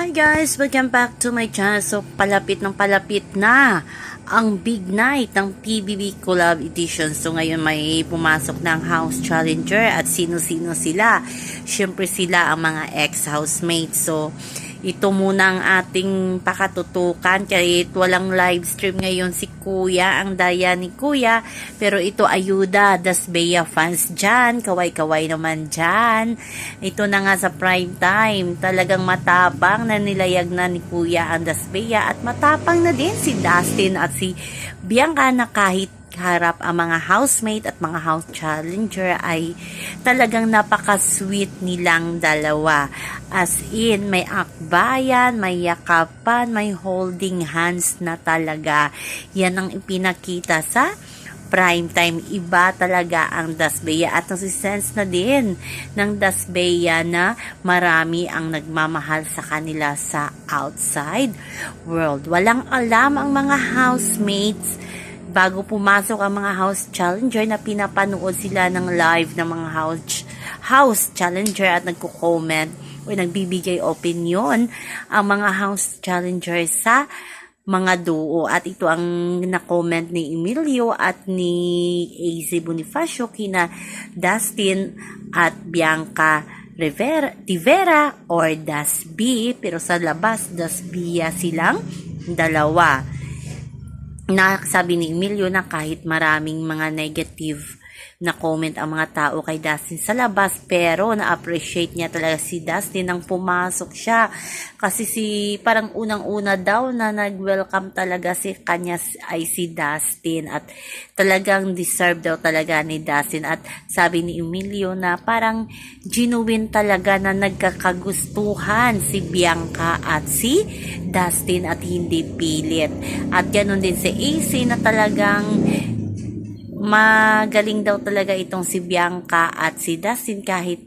Hi guys! Welcome back to my channel. So, palapit ng palapit na ang big night ng PBB Collab Edition. So, ngayon may pumasok ng house challenger at sino-sino sila. Siyempre sila ang mga ex-housemates. So, ito muna ang ating pakatutukan kahit walang live stream ngayon si Kuya, ang daya ni Kuya. Pero ito ayuda, Dasbeya fans dyan kaway-kaway naman dyan. Ito na nga sa prime time talagang matapang na nilayag na ni Kuya ang Dasbeya at matapang na din si Dustin at si Bianca na kahit harap ang mga housemate at mga house challenger ay talagang napaka-sweet nilang dalawa. As in, may akbayan, may yakapan, may holding hands na talaga. Yan ang ipinakita sa prime time. Iba talaga ang Dasbeya at nasisense na din ng Dasbeya na marami ang nagmamahal sa kanila sa outside world. Walang alam ang mga housemates bago pumasok ang mga house challenger na pinapanood sila ng live ng mga house house challenger at nagko-comment o nagbibigay opinion ang mga house challenger sa mga duo. At ito ang na-comment ni Emilio at ni AZ Bonifacio kina Dustin at Bianca Rivera, Tivera or Dasby pero sa labas Dasbia silang dalawa na sabi ni Emilio na kahit maraming mga negative na comment ang mga tao kay Dustin sa labas pero na-appreciate niya talaga si Dustin nang pumasok siya. Kasi si parang unang-una daw na nag-welcome talaga si kanya ay si Dustin at talagang deserve daw talaga ni Dustin. At sabi ni Emilio na parang genuine talaga na nagkakagustuhan si Bianca at si Dustin at hindi pilit. At ganoon din si AC na talagang magaling daw talaga itong si Bianca at si Dustin kahit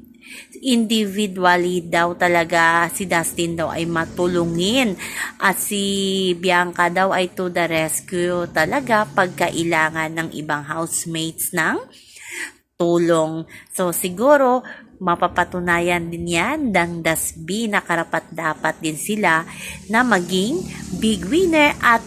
individually daw talaga si Dustin daw ay matulungin at si Bianca daw ay to the rescue talaga pagkailangan ng ibang housemates ng tulong. So siguro mapapatunayan din yan ng Dasby na karapat dapat din sila na maging big winner at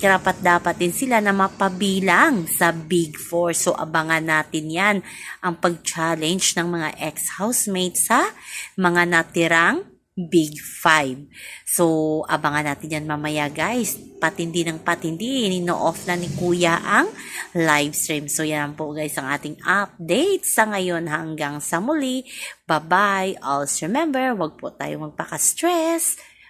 karapat dapat din sila na mapabilang sa Big Four. So, abangan natin yan ang pag-challenge ng mga ex-housemates sa mga natirang Big Five. So, abangan natin yan mamaya guys. Patindi ng patindi. Nino-off na ni Kuya ang live stream. So, yan po guys ang ating update sa ngayon hanggang sa muli. Bye-bye. Also remember, wag po tayo magpaka-stress.